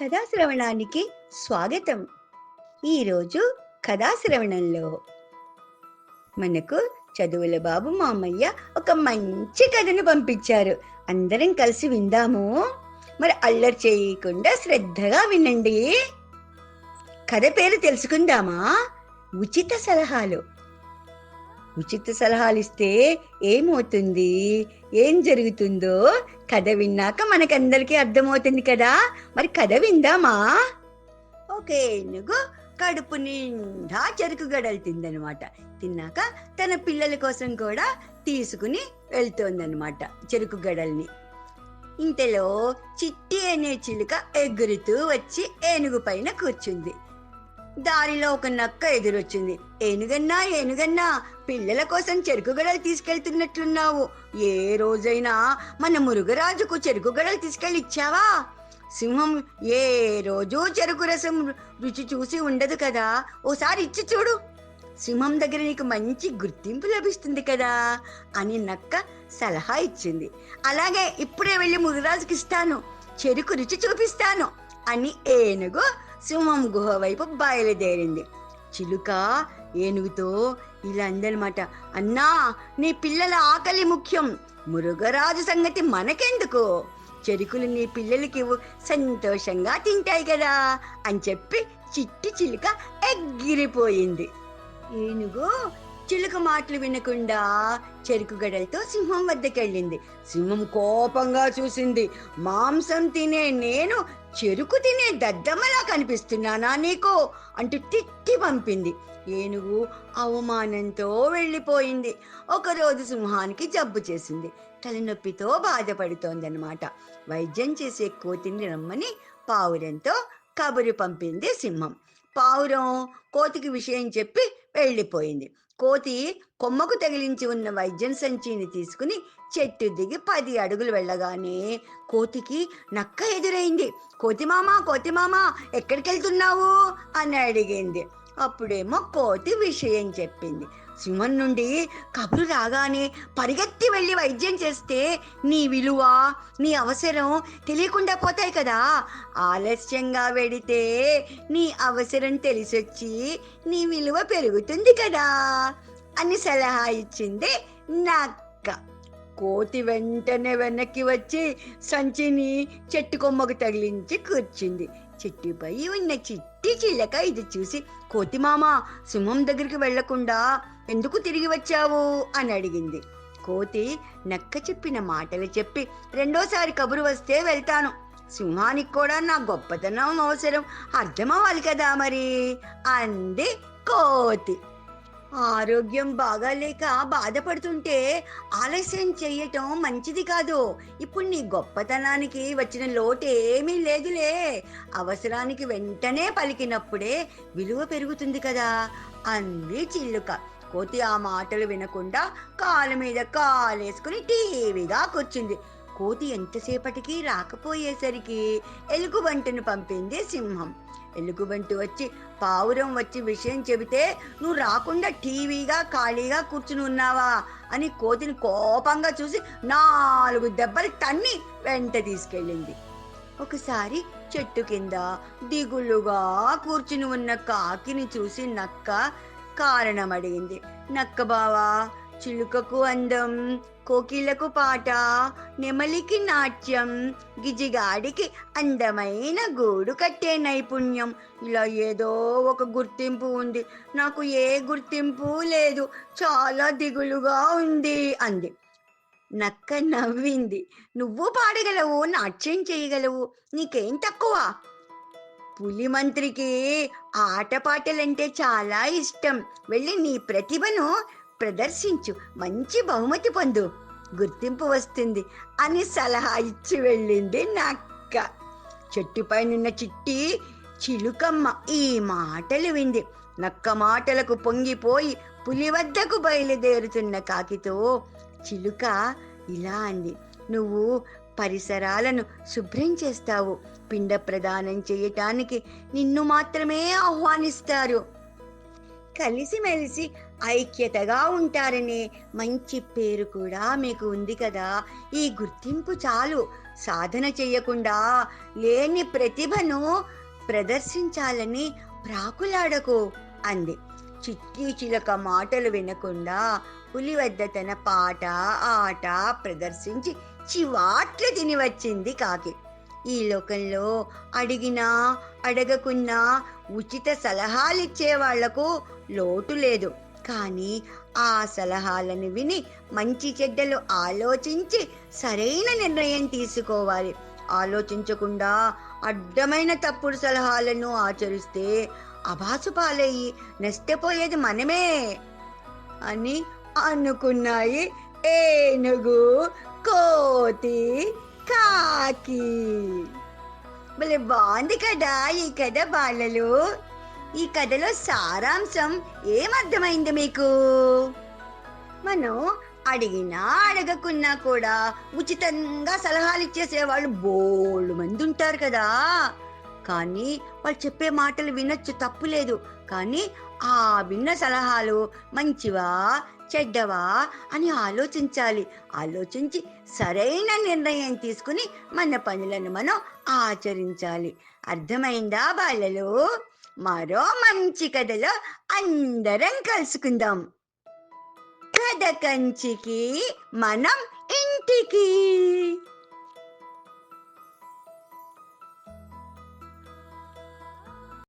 కథాశ్రవణానికి స్వాగతం. ఈరోజు కథాశ్రవణంలో మనకు చదువుల బాబు మామయ్య ఒక మంచి కథను పంపించారు. అందరం కలిసి విందాము. మరి అల్లరి చేయకుండా శ్రద్ధగా వినండి. కథ పేరు తెలుసుకుందామా? ఉచిత సలహాలు. ఉచిత సలహాలు ఇస్తే ఏమవుతుంది? ఏం జరుగుతుందో కథ విన్నాక మనకందరికీ అర్థమవుతుంది కదా? మరి కథ విందామా? ఓకే ఏనుగు కడుపు నిండా చెరుకు గడలు తిందనమాట. తిన్నాక తన పిల్లల కోసం కూడా తీసుకుని వెళ్తోందనమాట చెరుకు గడల్ని. ఇంతలో చిట్టి అనే చిలుక ఎగురుతూ వచ్చి ఏనుగు పైన కూర్చుంది. దారిలో ఒక నక్క ఎదురొచ్చింది. ఏనుగన్నా ఏనుగన్నా పిల్లల కోసం చెరుకు గడలు తీసుకెళ్తున్నట్లున్నావు ఏ రోజైనా మన మురుగరాజుకు చెరుకు గడలు తీసుకెళ్ళి ఇచ్చావా సింహం ఏ రోజు చెరుకు రసం రుచి చూసి ఉండదు కదా? ఓసారి ఇచ్చి చూడు. సింహం దగ్గర నీకు మంచి గుర్తింపు లభిస్తుంది కదా? అని నక్క సలహా ఇచ్చింది. అలాగే ఇప్పుడే వెళ్ళి మురుగరాజుకి ఇస్తాను చెరుకు రుచి చూపిస్తాను అని ఏనుగు సింహం గుహ వైపు బయలుదేరింది. చిలుక ఏనుగుతో ఇలా అందనమాట అన్నా నీ పిల్లల ఆకలి ముఖ్యం. మురుగరాజు సంగతి మనకెందుకు? చెరుకులు నీ పిల్లలకి సంతోషంగా తింటాయి కదా అని చెప్పి చిట్టి చిలుక ఎగిరిపోయింది. ఏనుగు చిలుక మాటలు వినకుండా చెరుకు గడలతో సింహం వద్దకెళ్ళింది. సింహం కోపంగా చూసింది. మాంసం తినే నేను చెరుకు తినే దద్దమ్మలా కనిపిస్తున్నానా నీకు? అంటూ తిట్టి పంపింది. ఏనుగు అవమానంతో వెళ్ళిపోయింది. ఒకరోజు సింహానికి జబ్బు చేసింది. తలనొప్పితో బాధపడుతోందనమాట వైద్యం చేసే కోతిని రమ్మని పావురంతో కబురు పంపింది సింహం. పావురం కోతికి విషయం చెప్పి వెళ్ళిపోయింది. కోతి కొమ్మకు తగిలించి ఉన్న వైద్యం సంచిని తీసుకుని చెట్టు దిగి పది అడుగులు వెళ్ళగానే కోతికి నక్క ఎదురైంది. కోతిమామ కోతిమామ ఎక్కడికి వెళ్తున్నావు అని అడిగింది. అప్పుడేమో కోతి విషయం చెప్పింది. సింహం నుండి కబురు రాగానే పరిగెత్తి వెళ్ళి వైద్యం చేస్తే నీ విలువ నీ అవసరం తెలియకుండా పోతాయి కదా. ఆలస్యంగా వెడితే నీ అవసరం తెలిసొచ్చి నీ విలువ పెరుగుతుంది కదా అని సలహా ఇచ్చింది నక్క. కోతి వెంటనే వెనక్కి వచ్చి సంచిని చెట్టు కొమ్మకు తగిలించి కూర్చుంది. చెట్టుపై ఉన్న చిట్టి చిల్లక ఇది చూసి కోతి మామ సింహం దగ్గరికి వెళ్ళకుండా ఎందుకు తిరిగి వచ్చావు? అని అడిగింది. కోతి నక్క చెప్పిన మాటలు చెప్పి రెండోసారి కబురు వస్తే వెళ్తాను. సింహానికి కూడా నా గొప్పతనం అవసరం. అర్థమవ్వాలి కదా మరి? అంది కోతి. ఆరోగ్యం బాగాలేక బాధపడుతుంటే ఆలస్యం చెయ్యటం మంచిది కాదు. ఇప్పుడు నీ గొప్పతనానికి వచ్చిన లోటు ఏమీ లేదులే. అవసరానికి వెంటనే పలికినప్పుడే విలువ పెరుగుతుంది కదా? అంది చిల్లుక. కోతి ఆ మాటలు వినకుండా కాలు మీద కాలేసుకుని టీవీగా కూర్చుంది. కోతి ఎంతసేపటికి రాకపోయేసరికి ఎలుగుబంటిని పంపింది సింహం. ఎలుగుబంటి వచ్చి పావురం వచ్చి విషయం చెబితే నువ్వు రాకుండా టీవీగా ఖాళీగా కూర్చుని ఉన్నావా? అని కోతిని కోపంగా చూసి నాలుగు దెబ్బలు తన్ని వెంట తీసుకెళ్ళింది. ఒకసారి చెట్టు కింద దిగులుగా కూర్చుని ఉన్న కాకిని చూసి నక్క కారణం నక్కబావా నక్క బావా చిలుకకు అందం కోకిలకు పాట నెమలికి నాట్యం గిజిగాడికి అందమైన గూడు కట్టే నైపుణ్యం. ఇలా ఏదో ఒక గుర్తింపు ఉంది. నాకు ఏ గుర్తింపు లేదు. చాలా దిగులుగా ఉంది అంది. నక్క నవ్వింది. నువ్వు పాడగలవు నాట్యం చేయగలవు. నీకేం తక్కువ? పులి మంత్రికి ఆటపాటలంటే చాలా ఇష్టం. వెళ్ళి నీ ప్రతిభను ప్రదర్శించు. మంచి బహుమతి పొందు. గుర్తింపు వస్తుంది అని సలహా ఇచ్చి వెళ్ళింది నక్క. చెట్టుపైనున్న చిట్టి చిలుకమ్మ ఈ మాటలు వింది. నక్క మాటలకు పొంగిపోయి పులి వద్దకు బయలుదేరుతున్న కాకితో చిలుక ఇలా అంది. నువ్వు పరిసరాలను శుభ్రం చేస్తావు. పిండ ప్రదానం చేయటానికి నిన్ను మాత్రమే ఆహ్వానిస్తారు. కలిసిమెలిసి ఐక్యతగా ఉంటారనే మంచి పేరు కూడా మీకు ఉంది కదా. ఈ గుర్తింపు చాలు. సాధన చెయ్యకుండా లేని ప్రతిభను ప్రదర్శించాలని ప్రాకులాడకు అంది. చిట్టి చిలక మాటలు వినకుండా పులి వద్ద తన పాట ఆట ప్రదర్శించి చివాట్లు తిని వచ్చింది కాకి. ఈ లోకంలో అడిగినా అడగకున్నా ఉచిత సలహాలిచ్చే వాళ్ళకు లోటు లేదు. కానీ ఆ సలహాలను విని మంచి చెడ్డలు ఆలోచించి సరైన నిర్ణయం తీసుకోవాలి. ఆలోచించకుండా అడ్డమైన తప్పుడు సలహాలను ఆచరిస్తే అభాసు పాలయ్యి నష్టపోయేది మనమే అని అనుకున్నాయి ఏనుగు కోతి కాకి. భలే బాగుంది కదా ఈ కథ బాలలు. ఈ కథలో సారాంశం ఏమర్థమైంది మీకు? మనం అడిగినా అడగకున్నా కూడా ఉచితంగా సలహాలు ఇచ్చేసే వాళ్ళు బోళ్ళు మంది ఉంటారు కదా. కానీ వాళ్ళు చెప్పే మాటలు వినొచ్చు తప్పులేదు కానీ ఆ విన్న సలహాలు మంచివా చెడ్డవా అని ఆలోచించాలి. ఆలోచించి సరైన నిర్ణయం తీసుకుని మన పనులను మనం ఆచరించాలి. అర్థమైందా బాలలు? మరో మంచి కథలో అందరం కలుసుకుందాం. కథ కంచికి మనం ఇంటికి.